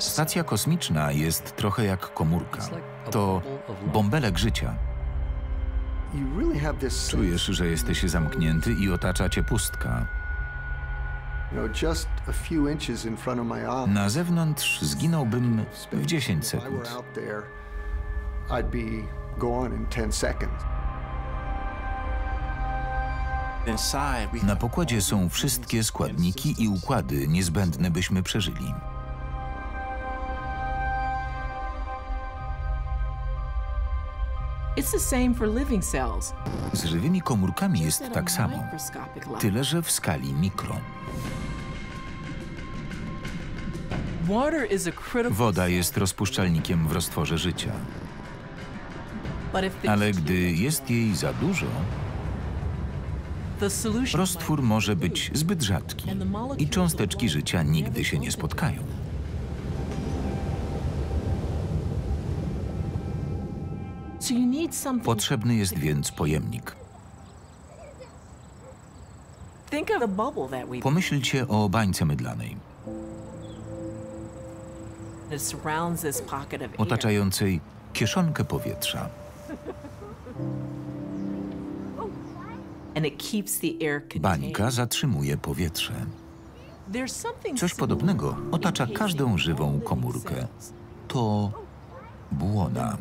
Stacja kosmiczna jest trochę jak komórka. To bąbelek życia. You really have this sense, Czujesz, że jesteś zamknięty i otacza cię pustka. you know, just a few inches in front of my eye. Na zewnątrz zginąłbym w 10 If I were sekund. Na pokładzie są wszystkie składniki i układy niezbędne, byśmy przeżyli. Z żywymi komórkami jest tak samo, tyle że w skali mikro. Woda jest rozpuszczalnikiem w roztworze życia, ale gdy jest jej za dużo, roztwór może być zbyt rzadki i cząsteczki życia nigdy się nie spotkają. Potrzebny jest więc pojemnik. Pomyślcie o bańce mydlanej, otaczającej kieszonkę powietrza. Bańka zatrzymuje powietrze. Coś podobnego otacza każdą żywą komórkę. To błona.